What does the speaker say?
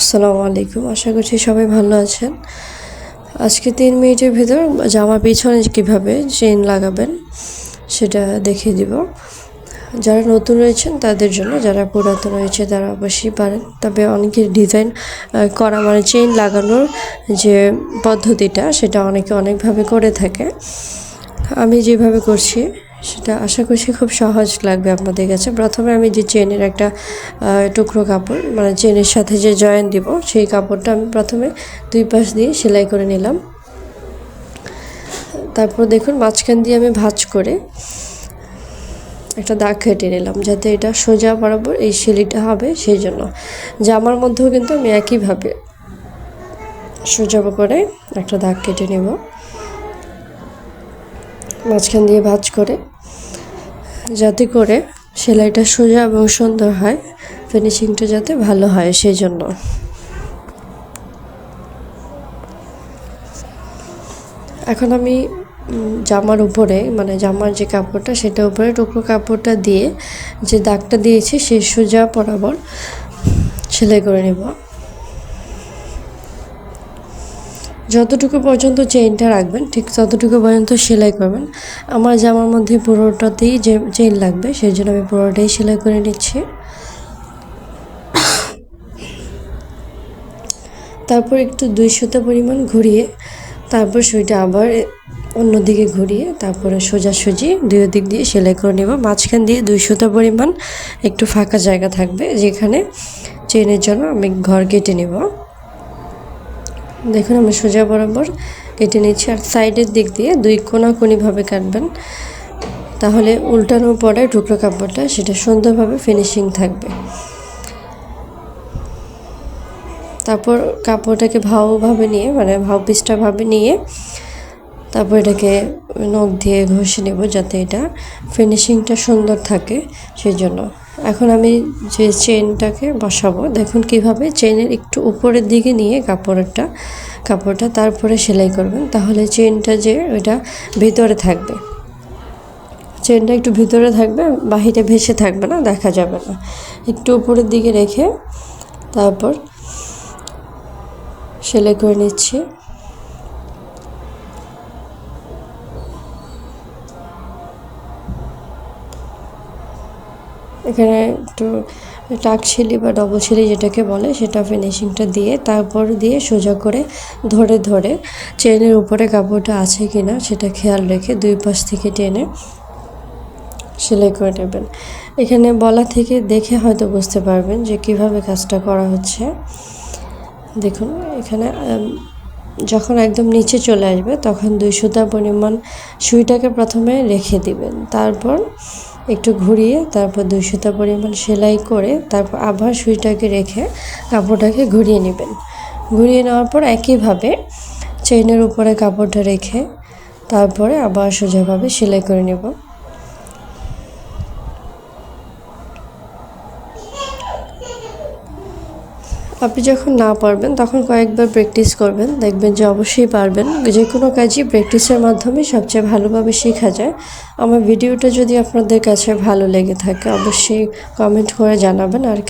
আসসালামু আলাইকুম। আশা করছি সবাই ভালো আছেন। আজকে তিন মিনিটের ভিতর জামার পিছনে কীভাবে চেইন লাগাবেন সেটা দেখিয়ে দিব। যারা নতুন রয়েছেন, তাদের জন্য যারা পুরাতন রয়েছে, তারা অবশ্যই পারেন। তবে অনেকের ডিজাইন করা মানে চেইন লাগানোর যে পদ্ধতিটা, সেটা অনেকে অনেকভাবে করে থাকে। আমি যেভাবে করছি সেটা আশা করছি খুব সহজ লাগবে আপনাদের কাছে। প্রথমে আমি যে চেনের একটা টুকরো কাপড় মানে চেনের সাথে যে জয়েন দিব, সেই কাপড়টা আমি প্রথমে দুই পাশ দিয়ে সেলাই করে নিলাম। তারপর দেখুন মাঝখান দিয়ে আমি ভাঁজ করে একটা দাগ কেটে নিলাম, যাতে এটা সোজা বরাবর এই শিলিটা হবে সেই জন্য। জামার মধ্যেও কিন্তু আমি একইভাবে সোজা করে একটা দাগ কেটে নেব। মাঝখান দিয়ে ভাঁজ করে যাতে করে সেলাইটা সোজা এবং সুন্দর হয় ফিনিশিংটা যাতে ভালো হয় সেই জন্য এখন আমি জামার উপরে মানে জামার যে কাপড়টা, সেটার উপরে টুকরো কাপড়টা দিয়ে যে দাগটা দিয়েছি সেই সোজা বরাবর সেলাই করে নেব। যতটুকু পর্যন্ত চেইনটা রাখবেন, ঠিক ততটুকু পর্যন্ত সেলাই করবেন। আমার জামার মধ্যে পুরোটাতেই যে চেইন লাগবে, সেই জন্য আমি পুরোটাই সেলাই করে নিচ্ছি। তারপর একটু দুই পরিমাণ ঘুরিয়ে, তারপর সুইটা আবার অন্যদিকে ঘুরিয়ে, তারপরে সোজাসুজি দুই দিক দিয়ে সেলাই করে নেব। মাঝখান দিয়ে দুই পরিমাণ একটু ফাঁকা জায়গা থাকবে, যেখানে চেইনের জন্য আমি ঘর কেটে নেব। দেখুন, আমি সোজা বরাবর কেটে নিচ্ছি। আর সাইডের দিক দিয়ে দুই কোনাকুনিভাবে কাটবেন, তাহলে উল্টানোর পরে টুকরো কাপড়টা সেটা সুন্দরভাবে ফিনিশিং থাকবে। তারপর কাপড়টাকে ভাওভাবে নিয়ে মানে ভাও পিসটা ভাবে নিয়ে তারপর এটাকে নখ দিয়ে ঘষে নেব যাতে এটা ফিনিশিংটা সুন্দর থাকে, সেই জন্য। এখন আমি যে চেনটাকে বসাবো, দেখুন কীভাবে চেনের একটু উপরের দিকে নিয়ে কাপড়টা কাপড়টা তারপরে সেলাই করবেন, তাহলে চেনটা যে ওইটা ভিতরে থাকবে। চেনটা একটু ভিতরে থাকবে, বাহিরে ভেসে থাকবে না, দেখা যাবে না। একটু উপরের দিকে রেখে তারপর সেলাই করে নিচ্ছি। এখানে একটু টাক শিলি বা ডবল শিলি যেটাকে বলে, সেটা ফিনিশিংটা দিয়ে তারপর দিয়ে সোজা করে ধরে ধরে চেনের উপরে কাপড়টা আছে কিনা সেটা খেয়াল রেখে দুই পাশ থেকে টেনে সেলাই করে নেবেন। এখানে বলা থেকে দেখে হয়তো বুঝতে পারবেন যে কীভাবে কাজটা করা হচ্ছে। দেখুন, এখানে যখন একদম নিচে চলে আসবে তখন দুই সুতার পরিমাণ সুইটাকে প্রথমে রেখে দিবেন। তারপর একটু ঘুরিয়ে তারপর দুই সুতা পরিমাণ সেলাই করে তারপর আবার সুইটাকে রেখে কাপড়টাকে ঘুরিয়ে নেবেন। ঘুরিয়ে নেওয়ার পর একইভাবে চেইনের উপরে কাপড়টা রেখে তারপরে আবার সোজাভাবে সেলাই করে নেব। আপনি যখন না পারবেন, তখন কয়েকবার প্র্যাকটিস করবেন। দেখবেন যে অবশ্যই পারবেন। যে কোনো কাজই প্র্যাকটিসের মাধ্যমে সবচেয়ে ভালোভাবে শেখা যায়। আমার ভিডিওটা যদি আপনাদের কাছে ভালো লেগে থাকে, অবশ্যই কমেন্ট করে জানাবেন। আর